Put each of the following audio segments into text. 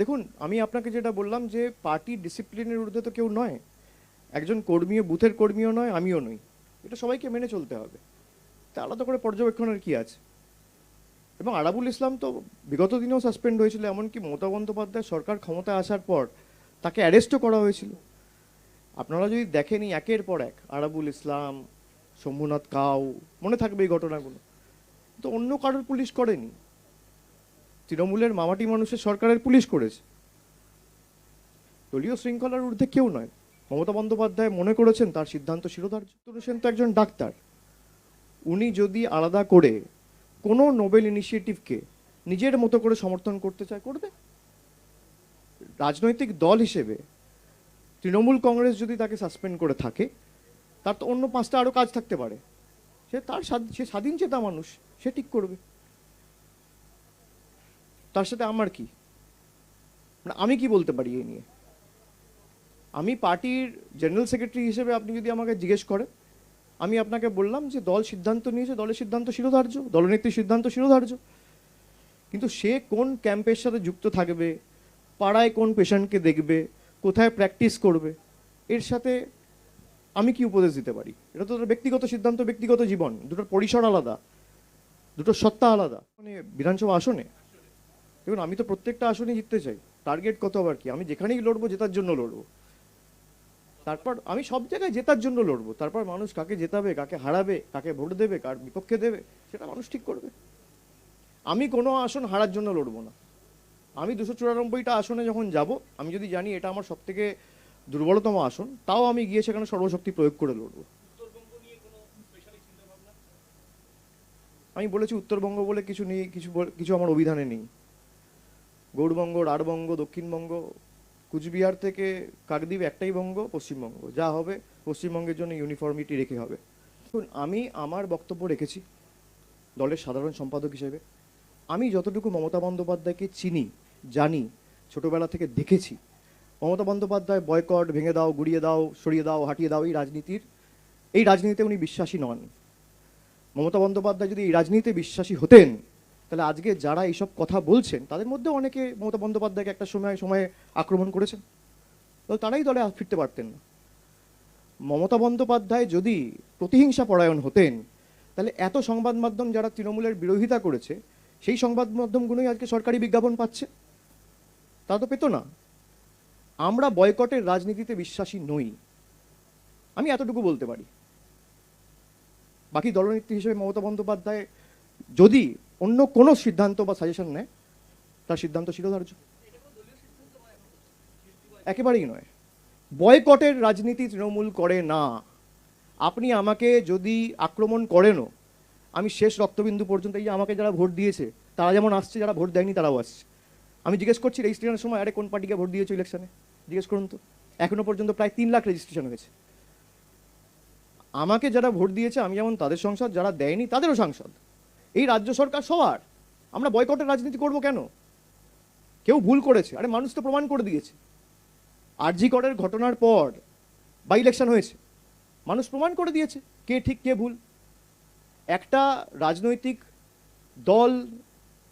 দেখুন, আমি আপনাকে যেটা বললাম যে পার্টি ডিসিপ্লিনের ঊর্ধ্বে তো কেউ নয়। একজন কর্মীও, বুথের কর্মীও নয়, আমিও নই। এটা সবাইকে মেনে চলতে হবে। তা আলাদা করে পর্যবেক্ষণের কি আছে? এবং আরাবুল ইসলাম তো বিগত দিনেও সাসপেন্ড হয়েছিল, এমনকি মমতা বন্দ্যোপাধ্যায় সরকার ক্ষমতায় আসার পর তাকে অ্যারেস্টও করা হয়েছিল। আপনারা যদি দেখেনি একের পর এক, আরাবুল ইসলাম, শম্ভুনাথ কাউ, মনে থাকবে এই ঘটনাগুলো। তো অন্য কারোর পুলিশ করেনি। তৃণমূলের মামাটি মানুষের সরকারের পুলিশ করেছে। দলীয় শৃঙ্খলার ঊর্ধ্বে কেউ নয়। মমতা বন্দ্যোপাধ্যায় মনে করেছেন তার সিদ্ধান্ত শিরোধার্য। তরুণ সেন তো একজন ডাক্তার। উনি যদি আলাদা করে কোনো নোবেল ইনিশিয়েটিভকে নিজের মতো করে সমর্থন করতে চায়, করবে। রাজনৈতিক দল হিসেবে তৃণমূল কংগ্রেস যদি তাকে সাসপেন্ড করে থাকে, তার তো অন্য পাঁচটা আরও কাজ থাকতে পারে। সে তার সে স্বাধীন চেতা মানুষ, সে ঠিক করবে। তার সাথে আমার কি? মানে আমি কি বলতে পারি এই নিয়ে? আমি পার্টির জেনারেল সেক্রেটারি হিসেবে আপনি যদি আমাকে জিজ্ঞেস করেন, আমি আপনাকে বললাম যে দল সিদ্ধান্ত নিয়েছে, দলের সিদ্ধান্ত শিরোধার্য, দলনেত্রীর সিদ্ধান্ত শিরোধার্য। কিন্তু সে কোন ক্যাম্পের সাথে যুক্ত থাকবে, পাড়ায় কোন পেশেন্টকে দেখবে, কোথায় প্র্যাকটিস করবে, এর সাথে আমি কি উপদেশ দিতে পারি? এটা তো ব্যক্তিগত সিদ্ধান্ত, ব্যক্তিগত জীবন, দুটোর পরিসর আলাদা, দুটোর সত্তা আলাদা। মানে বিধানসভা আসনে দেখুন, আমি তো প্রত্যেকটা আসনে জিততে চাই। টার্গেট কত আবার কি? আমি যেখানেই লড়বো, জেতার জন্য লড়বো। তারপর আমি সব জায়গায় জেতার জন্য লড়বো। তারপর মানুষ কাকে জেতাবে, কাকে হারাবে, কাকে ভোট দেবে, কার বিপক্ষে দেবে, সেটা মানুষ ঠিক করবে। আমি কোনো আসন হারার জন্য লড়বো না। আমি দুশো চুরানব্বইটা আসনে যখন যাব, আমি যদি জানি এটা আমার সব থেকে দুর্বলতম আসন, তাও আমি গিয়ে সেখানে সর্বশক্তি প্রয়োগ করে লড়বো। আমি বলেছি উত্তরবঙ্গ বলে কিছু নেই, কিছু কিছু আমার অভিধানে নেই। গৌড়বঙ্গ, রাঢ়বঙ্গ, দক্ষিণবঙ্গ, কুচবিহার থেকে কাকদ্বীপ একটাই বঙ্গ, পশ্চিমবঙ্গ। যা হবে, পশ্চিমবঙ্গের জন্য ইউনিফর্মিটি রেখে হবে। দেখুন, আমি আমার বক্তব্য রেখেছি দলের সাধারণ সম্পাদক হিসেবে। আমি যতটুকু মমতা বন্দ্যোপাধ্যায়কে চিনি, জানি, ছোটবেলা থেকে দেখেছি, মমতা বন্দ্যোপাধ্যায় বয়কট ভেঙে দাও, গুড়িয়ে দাও, সরিয়ে দাও, হাঁটিয়ে দাও এই রাজনীতির, এই রাজনীতিতে উনি বিশ্বাসী নন। মমতা বন্দ্যোপাধ্যায় যদি এই রাজনীতিতে বিশ্বাসী হতেন তাহলে আজকে যারা এইসব কথা বলছেন, তাদের মধ্যে অনেকে মমতা বন্দ্যোপাধ্যায়কে একটা সময়, সময়ে আক্রমণ করেছেন। তো তারাই দলে ফিরতে পারতেন না। মমতা বন্দ্যোপাধ্যায় যদি প্রতিহিংসা পরায়ণ হতেন, তাহলে এত সংবাদ মাধ্যম যারা তৃণমূলের বিরোধিতা করেছে, সেই সংবাদ মাধ্যমগুলোই আজকে সরকারি বিজ্ঞাপন পাচ্ছে। তা তো পেত না। আমরা বয়কটের রাজনীতিতে বিশ্বাসী নই। আমি এতটুকু বলতে পারি। বাকি দলনেত্রী হিসেবে মমতা বন্দ্যোপাধ্যায় যদি অন্য কোনো সিদ্ধান্ত বা সাজেশন নেয়, তার সিদ্ধান্ত শিরোধার্য। একেবারেই নয়। বয়কটের রাজনীতি তৃণমূল করে না। আপনি আমাকে যদি আক্রমণ করেনও, আমি শেষ রক্তবিন্দু পর্যন্ত এই আমাকে যারা ভোট দিয়েছে, তারা যেমন আসছে, যারা ভোট দেয়নি, তারাও আসছে। আমি জিজ্ঞেস করছি রেজিস্ট্রেশনের সময়, আরে কোন পার্টিকে ভোট দিয়েছ ইলেকশনে জিজ্ঞেস করুন তো। এখনও পর্যন্ত প্রায় তিন লাখ রেজিস্ট্রেশন হয়েছে। আমাকে যারা ভোট দিয়েছে, আমি যেমন তাদের সংসদ, যারা দেয়নি, তাদেরও সাংসদ। এই রাজ্য সরকার সবার। আমরা বয়কটের রাজনীতি করব কেন? কেউ ভুল করেছে। আরে মানুষ তো প্রমাণ করে দিয়েছে। আরজি করের ঘটনার পর বাই ইলেকশন হয়েছে। মানুষ প্রমাণ করে দিয়েছে কে ঠিক, কে ভুল। একটা রাজনৈতিক দল,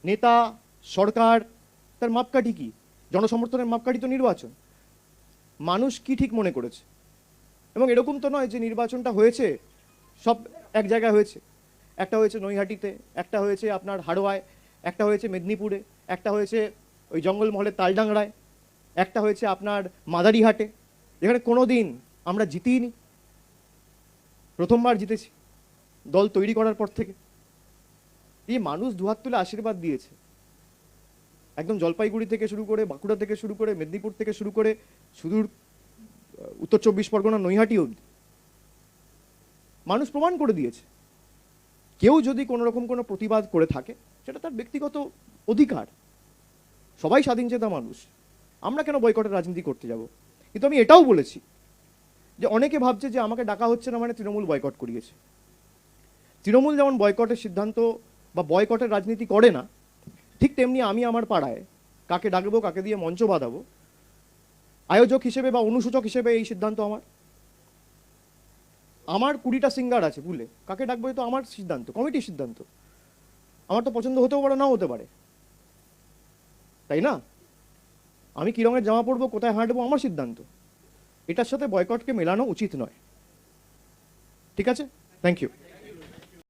নেতা, সরকার, তার মাপকাঠি কি? জনসমর্থনের মাপকাঠি তো নির্বাচন। মানুষ কি ঠিক মনে করেছে? এবং এরকম তো নয় যে নির্বাচনটা হয়েছে, সব এক জায়গায় হয়েছে। একটা হয়েছে নৈহাটিতে, একটা হয়েছে আপনার হাড়োয়ায়, একটা হয়েছে মেদিনীপুরে, একটা হয়েছে ওই জঙ্গলমহলের তালডাংরায়, একটা হয়েছে আপনার মাদারিহাটে। যেখানে কোনো দিন আমরা জিতিনি প্রথমবার জিতেছি দল তৈরি করার পর থেকে। এই মানুষ দুহাত তুলে আশীর্বাদ দিয়েছে। একদম জলপাইগুড়ি থেকে শুরু করে বাঁকুড়া থেকে শুরু করে মেদিনীপুর থেকে শুরু করে সুদূর, উত্তর চব্বিশ পরগনা, নৈহাটি অবধি। মানুষ প্রমাণ করে দিয়েছে। কেউ যদি কোনো রকম কোনো প্রতিবাদ করে থাকে, সেটা তার ব্যক্তিগত অধিকার। সবাই স্বাধীন চেতা মানুষ। আমরা কেন বয়কটের রাজনীতি করতে যাব? কিন্তু আমি এটাও বলেছি যে অনেকে ভাবছে যে আমাকে ডাকা হচ্ছে না মানে তৃণমূল বয়কট করিয়েছে। তৃণমূল যেমন বয়কটের সিদ্ধান্ত বা বয়কটের রাজনীতি করে না, ঠিক তেমনি আমি আমার পাড়ায় কাকে ডাকবো, কাকে দিয়ে মঞ্চ বাঁধাবো, আয়োজক হিসেবে বা অনুসূচক হিসেবে এই সিদ্ধান্ত আমার। আমার কুড়িটা সিঙ্গার আছে বুলে কাকে ডাকবো তো আমার সিদ্ধান্ত, কমিটির সিদ্ধান্ত। আমার তো পছন্দ হতেও পারে, নাও হতে পারে। তাই না? আমি কী রঙের জামা পরবো, কোথায় হাঁটবো, আমার সিদ্ধান্ত। এটার সাথে বয়কটকে মেলানো উচিত নয়। ঠিক আছে? Thank you